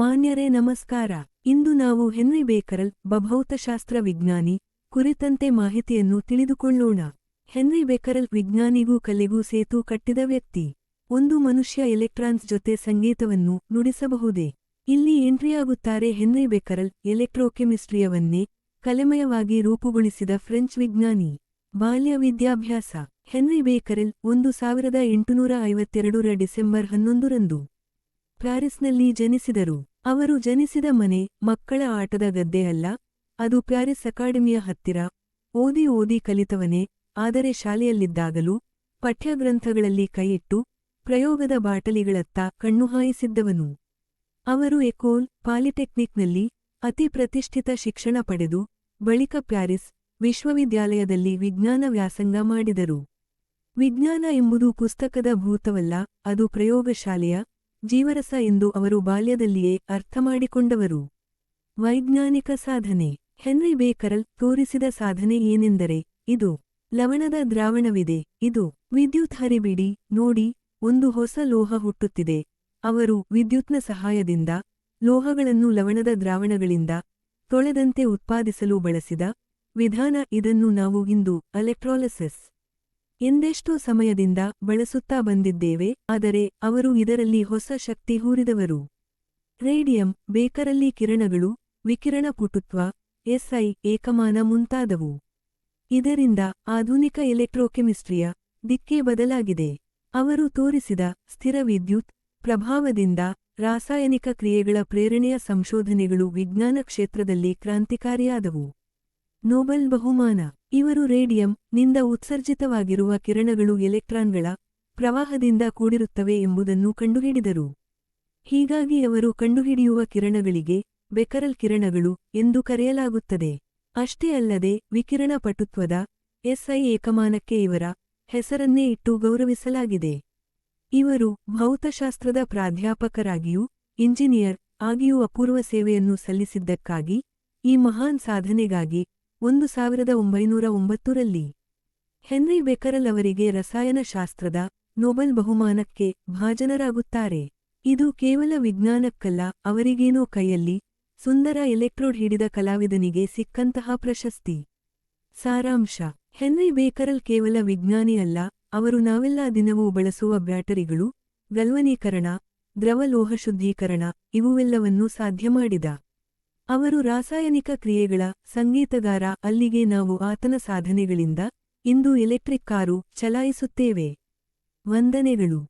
ಮಾನ್ಯರೇ ನಮಸ್ಕಾರ. ಇಂದು ನಾವು ಹೆನ್ರಿ ಬೇಕರಲ್, ಭೌತಶಾಸ್ತ್ರ ವಿಜ್ಞಾನಿ, ಕುರಿತಂತೆ ಮಾಹಿತಿಯನ್ನು ತಿಳಿದುಕೊಳ್ಳೋಣ. ಹೆನ್ರಿ ಬೇಕರಲ್ ವಿಜ್ಞಾನಿಗೂ ಕಲೆಗೂ ಸೇತು ಕಟ್ಟಿದ ವ್ಯಕ್ತಿ. ಒಂದು ಮನುಷ್ಯ ಎಲೆಕ್ಟ್ರಾನ್ಸ್ ಜೊತೆ ಸಂಗೀತವನ್ನು ನುಡಿಸಬಹುದೇ? ಇಲ್ಲಿ ಎಂಟ್ರಿಯಾಗುತ್ತಾರೆ ಹೆನ್ರಿ ಬೇಕರಲ್, ಎಲೆಕ್ಟ್ರೋಕೆಮಿಸ್ಟ್ರಿಯವನ್ನೇ ಕಲೆಮಯವಾಗಿ ರೂಪುಗೊಳಿಸಿದ ಫ್ರೆಂಚ್ ವಿಜ್ಞಾನಿ. ಬಾಲ್ಯ ವಿದ್ಯಾಭ್ಯಾಸ. ಹೆನ್ರಿ ಬೇಕರೆಲ್, ಒಂದು ಸಾವಿರದ ಎಂಟುನೂರ ಐವತ್ತೆರಡರ ಡಿಸೆಂಬರ್ ಹನ್ನೊಂದರಂದು ಪ್ಯಾರಿಸ್ನಲ್ಲಿ ಜನಿಸಿದರು. ಅವರು ಜನಿಸಿದ ಮನೆ ಮಕ್ಕಳ ಆಟದ ಗದ್ದೆ ಅಲ್ಲ, ಅದು ಪ್ಯಾರಿಸ್ ಅಕಾಡೆಮಿಯ ಹತ್ತಿರ. ಓದಿ ಓದಿ ಕಲಿತವನೇ, ಆದರೆ ಶಾಲೆಯಲ್ಲಿದ್ದಾಗಲೂ ಪಠ್ಯಗ್ರಂಥಗಳಲ್ಲಿ ಕೈಯಿಟ್ಟು ಪ್ರಯೋಗದ ಬಾಟಲಿಗಳತ್ತ ಕಣ್ಣು ಹಾಯಿಸಿದ್ದವನು. ಅವರು ಎಕೋಲ್ ಪಾಲಿಟೆಕ್ನಿಕ್ನಲ್ಲಿ ಅತಿ ಪ್ರತಿಷ್ಠಿತ ಶಿಕ್ಷಣ ಪಡೆದು ಬಳಿಕ ಪ್ಯಾರಿಸ್ ವಿಶ್ವವಿದ್ಯಾಲಯದಲ್ಲಿ ವಿಜ್ಞಾನ ವ್ಯಾಸಂಗ ಮಾಡಿದರು. ವಿಜ್ಞಾನ ಎಂಬುದು ಪುಸ್ತಕದ ಭೂತವಲ್ಲ, ಅದು ಪ್ರಯೋಗಶಾಲೆಯ ಜೀವರಸ ಎಂದು ಅವರು ಬಾಲ್ಯದಲ್ಲಿಯೇ ಅರ್ಥಮಾಡಿಕೊಂಡವರು ವೈಜ್ಞಾನಿಕ ಸಾಧನೆ. ಹೆನ್ರಿ ಬೇಕರಲ್ ತೋರಿಸಿದ ಸಾಧನೆ ಏನೆಂದರೆ, ಇದು ಲವಣದ ದ್ರಾವಣವಿದೆ. ಇದು ವಿದ್ಯುತ್ ಹರಿಬಿಡಿ, ನೋಡಿ, ಒಂದು ಹೊಸ ಲೋಹ ಹುಟ್ಟುತ್ತಿದೆ. ಅವರು ವಿದ್ಯುತ್ನ ಸಹಾಯದಿಂದ ಲೋಹಗಳನ್ನು ಲವಣದ ದ್ರಾವಣಗಳಿಂದ ತೊಳೆದಂತೆ ಉತ್ಪಾದಿಸಲು ಬಳಸಿದ ವಿಧಾನ ಇದನ್ನು ನಾವು ಇಂದು ಎಲೆಕ್ಟ್ರಾಲಿಸಿಸ್ ಎಂದೆಷ್ಟೋ ಸಮಯದಿಂದ ಬಳಸುತ್ತಾ ಬಂದಿದ್ದೇವೆ, ಆದರೆ ಅವರು ಇದರಲ್ಲಿ ಹೊಸ ಶಕ್ತಿ ಹೂರಿದವರು. ರೇಡಿಯಂ, ಬೇಕರಲ್ಲಿ ಕಿರಣಗಳು, ವಿಕಿರಣ ಪುಟುತ್ವ ಎಸ್ಐ, ಏಕಮಾನ ಮುಂತಾದವು. ಇದರಿಂದ ಆಧುನಿಕ ಎಲೆಕ್ಟ್ರೋಕೆಮಿಸ್ಟ್ರಿಯ ದಿಕ್ಕೇ ಬದಲಾಗಿದೆ. ಅವರು ತೋರಿಸಿದ ಸ್ಥಿರ ವಿದ್ಯುತ್, ಪ್ರಭಾವದಿಂದ ರಾಸಾಯನಿಕ ಕ್ರಿಯೆಗಳ ಪ್ರೇರಣೆಯ ಸಂಶೋಧನೆಗಳು ವಿಜ್ಞಾನ ಕ್ಷೇತ್ರದಲ್ಲಿ ಕ್ರಾಂತಿಕಾರಿಯಾದವು. ನೋಬೆಲ್ ಬಹುಮಾನ. ಇವರು ರೇಡಿಯಂ ನಿಂದ ಉತ್ಸರ್ಜಿತವಾಗಿರುವ ಕಿರಣಗಳು ಎಲೆಕ್ಟ್ರಾನ್ಗಳ ಪ್ರವಾಹದಿಂದ ಕೂಡಿರುತ್ತವೆ ಎಂಬುದನ್ನು ಕಂಡುಹಿಡಿದರು. ಹೀಗಾಗಿ ಅವರು ಕಂಡುಹಿಡಿಯುವ ಕಿರಣಗಳಿಗೆ ಬೆಕರಲ್ ಕಿರಣಗಳು ಎಂದು ಕರೆಯಲಾಗುತ್ತದೆ. ಅಷ್ಟೇ ಅಲ್ಲದೆ ವಿಕಿರಣ ಪಟುತ್ವದ ಎಸ್ಐ ಏಕಮಾನಕ್ಕೆ ಇವರ ಹೆಸರನ್ನೇ ಇಟ್ಟು ಗೌರವಿಸಲಾಗಿದೆ. ಇವರು ಭೌತಶಾಸ್ತ್ರದ ಪ್ರಾಧ್ಯಾಪಕರಾಗಿಯೂ ಇಂಜಿನಿಯರ್ ಆಗಿಯೂ ಅಪೂರ್ವ ಸೇವೆಯನ್ನು ಸಲ್ಲಿಸಿದ್ದಕ್ಕಾಗಿ ಈ ಮಹಾನ್ ಸಾಧನೆಗಾಗಿ ಒಂದು ಸಾವಿರದ ಒಂಬೈನೂರ ಒಂಬತ್ತರಲ್ಲಿ ಹೆನ್ರಿ ಬೆಕರಲ್ ಅವರಿಗೆ ರಸಾಯನಶಾಸ್ತ್ರದ ನೊಬೆಲ್ ಬಹುಮಾನಕ್ಕೆ ಭಾಜನರಾಗುತ್ತಾರೆ. ಇದು ಕೇವಲ ವಿಜ್ಞಾನಕ್ಕಲ್ಲ, ಅವರಿಗೇನೋ ಕೈಯಲ್ಲಿ ಸುಂದರ ಎಲೆಕ್ಟ್ರೋಡ್ ಹಿಡಿದ ಕಲಾವಿದನಿಗೆ ಸಿಕ್ಕಂತಹ ಪ್ರಶಸ್ತಿ. ಸಾರಾಂಶ, ಹೆನ್ರಿ ಬೇಕರಲ್ ಕೇವಲ ವಿಜ್ಞಾನಿ ಅಲ್ಲ, ಅವರು ನಾವೆಲ್ಲ ದಿನವೂ ಬಳಸುವ ಬ್ಯಾಟರಿಗಳು, ಗಲ್ವನೀಕರಣ, ದ್ರವಲೋಹ ಶುದ್ಧೀಕರಣ, ಇವುವೆಲ್ಲವನ್ನೂ ಸಾಧ್ಯ ಮಾಡಿದ. ಅವರು ರಾಸಾಯನಿಕ ಕ್ರಿಯೆಗಳ ಸಂಗೀತಗಾರ ಅಲ್ಲಿಗೆ ನಾವು ಆತನ ಸಾಧನೆಗಳಿಂದ ಇಂದು ಎಲೆಕ್ಟ್ರಿಕ್ ಕಾರು ಚಲಾಯಿಸುತ್ತೇವೆ. ವಂದನೆಗಳು.